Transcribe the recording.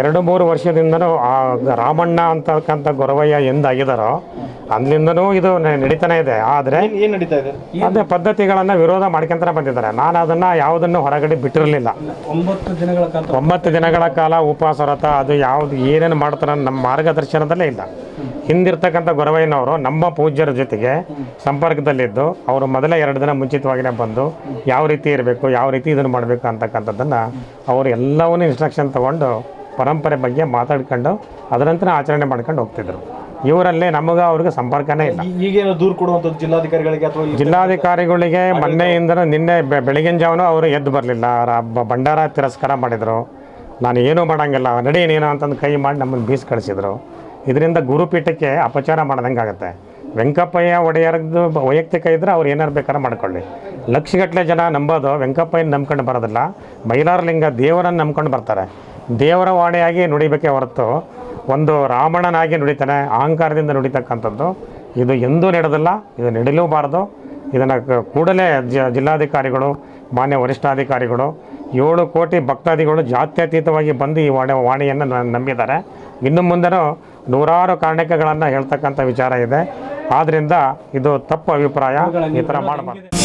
ಎರಡು ಮೂರು ವರ್ಷದಿಂದನೂ ಆ ರಾಮಣ್ಣ ಅಂತಕ್ಕಂಥ ಗೊರವಯ್ಯ ಎಂದಾಗಿದ್ದಾರೋ ಅಲ್ಲಿಂದನೂ ಇದು ನಡೀತಾನೆ ಇದೆ. ಆದರೆ ಏನು ಏನ್ ನಡೀತಾ ಇದೆ? ಅದೇ ಪದ್ಧತಿಗಳನ್ನು ವಿರೋಧ ಮಾಡ್ಕೊಂತಾನೆ ಬಂದಿದ್ದಾರೆ. ನಾನು ಅದನ್ನು ಯಾವುದನ್ನು ಹೊರಗಡೆ ಬಿಟ್ಟಿರಲಿಲ್ಲ. ಒಂಬತ್ತು ದಿನಗಳ ಕಾಲ ಒಂಬತ್ತು ದಿನಗಳ ಕಾಲ ಉಪವಾಸ ವ್ರತ ಅದು ಯಾವುದು ಏನೇನು ಮಾಡ್ತಾರೆ ನಮ್ಮ ಮಾರ್ಗದರ್ಶನದಲ್ಲೇ ಇಲ್ಲ. ಹಿಂದಿರ್ತಕ್ಕಂಥ ಗೊರವಯ್ಯನವರು ನಮ್ಮ ಪೂಜ್ಯರ ಜೊತೆಗೆ ಸಂಪರ್ಕದಲ್ಲಿದ್ದು ಅವರು ಮೊದಲೇ ಎರಡು ದಿನ ಮುಂಚಿತವಾಗಿಯೇ ಬಂದು ಯಾವ ರೀತಿ ಇರಬೇಕು ಯಾವ ರೀತಿ ಇದನ್ನು ಮಾಡಬೇಕು ಅಂತಕ್ಕಂಥದ್ದನ್ನು ಅವರು ಎಲ್ಲವನ್ನೂ ಇನ್ಸ್ಟ್ರಕ್ಷನ್ ತಗೊಂಡು ಪರಂಪರೆ ಬಗ್ಗೆ ಮಾತಾಡ್ಕೊಂಡು ಅದರಂತೆ ಆಚರಣೆ ಮಾಡ್ಕೊಂಡು ಹೋಗ್ತಿದ್ರು. ಇವರಲ್ಲೇ ನಮಗೆ ಅವ್ರಿಗೆ ಸಂಪರ್ಕನೇ ಇಲ್ಲ. ಈಗೇನು ದೂರು ಕೊಡುವಂಥದ್ದು ಜಿಲ್ಲಾಧಿಕಾರಿಗಳಿಗೆ ಅಥವಾ ಜಿಲ್ಲಾಧಿಕಾರಿಗಳಿಗೆ ಮೊನ್ನೆಯಿಂದ ನಿನ್ನೆ ಬೆಳಗಿನ ಜಾವನು ಅವರು ಎದ್ದು ಬರಲಿಲ್ಲ. ಭಂಡಾರ ತಿರಸ್ಕಾರ ಮಾಡಿದರು. ನಾನು ಏನೂ ಮಾಡೋಂಗಿಲ್ಲ. ನಡಿ ನೀನು ಅಂತಂದು ಕೈ ಮಾಡಿ ನಮ್ಮನ್ನು ಬೀಸ್ ಕಳಿಸಿದ್ರು ಇದರಿಂದ ಗುರುಪೀಠಕ್ಕೆ ಅಪಚಾರ ಮಾಡ್ದಂಗೆ ಆಗುತ್ತೆ ವೆಂಕಪ್ಪಯ್ಯ ಒಡೆಯರ್ದು ವೈಯಕ್ತಿಕ ಇದ್ದರೆ ಅವ್ರು ಏನಾರು ಬೇಕಾದ್ರೆ ಮಾಡ್ಕೊಳ್ಳಿ. ಲಕ್ಷಗಟ್ಟಲೆ ಜನ ನಂಬೋದು, ವೆಂಕಪ್ಪಯ್ಯನ ನಂಬ್ಕೊಂಡು ಬರೋದಿಲ್ಲ. ಬೈಲಾರಲಿಂಗ ದೇವರನ್ನು ನಂಬ್ಕೊಂಡು ಬರ್ತಾರೆ. ದೇವರ ವಾಣಿಯಾಗಿ ನುಡಿಬೇಕೇ ಹೊರತು ಒಂದು ರಾವಣನಾಗಿ ನುಡಿತಾನೆ, ಅಹಂಕಾರದಿಂದ ನುಡಿತಕ್ಕಂಥದ್ದು, ಇದು ಎಂದೂ ನಡೆದಿಲ್ಲ, ಇದು ನಡೀಲೂಬಾರ್ದು. ಇದನ್ನು ಕೂಡಲೇ ಜ ಜಿಲ್ಲಾಧಿಕಾರಿಗಳು, ಮಾನ್ಯ ವರಿಷ್ಠಾಧಿಕಾರಿಗಳು, ಏಳು ಕೋಟಿ ಭಕ್ತಾದಿಗಳು ಜಾತ್ಯತೀತವಾಗಿ ಬಂದು ಈ ವಾಣಿ, ವಾಣಿಯನ್ನು ನಂಬಿದ್ದಾರೆ. ಇನ್ನು ಮುಂದೆನೂ ನೂರಾರು ಕಾರಣಕಗಳನ್ನು ಹೇಳ್ತಕ್ಕಂಥ ವಿಚಾರ ಇದೆ. ಆದ್ದರಿಂದ ಇದು ತಪ್ಪು ಅಭಿಪ್ರಾಯ ಈ ತರ ಮಾಡಬಾರ್ದು.